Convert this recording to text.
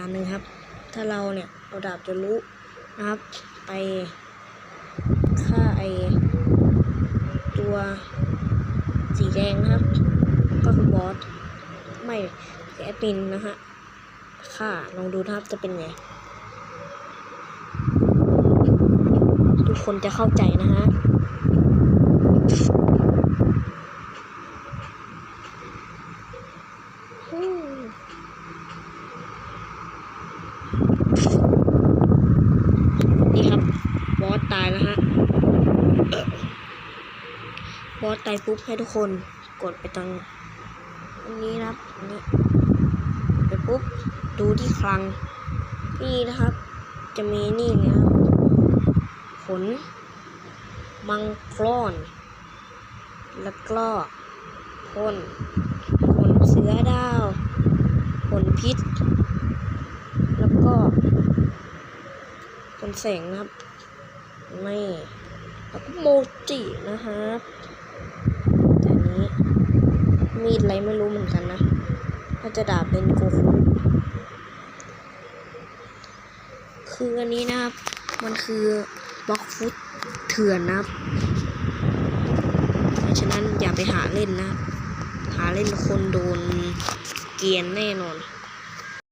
การหนึ่งครับ ถ้าเราเนี่ยเอาดาบจะรู้นะครับ ไปฆ่าไอตัวสีแดงนะครับ ก็คือบอสไม่แอดมินนะฮะฆ่าลองดูนะครับจะเป็นไง ทุกคนจะเข้าใจนะฮะ อืมนี่ครับ บอสตายแล้วฮะบอสตายปุ๊บให้ทุกคนกดไปตรงอันนี้นะครับอันนี้ไปปุ๊บดูที่คลัง นี่นะครับ จะมีนี่นะครับผลมังกรอนแล้วก็พ่นผลเสือดาวผลพิษ แล้วก็ผลแสงนะครับ ไม่แล้วก็โมจินะครับแต่นี้มีดอะไรไม่รู้เหมือนกันนะถ้าจะดาบเป็นโกคุคืออันนี้นะครับ มันคือบล็อกฟุตเถื่อนนะครับเพราะฉะนั้นอย่าไปหาเล่นนะ หาเล่นคนโดนเกียนแน่นอน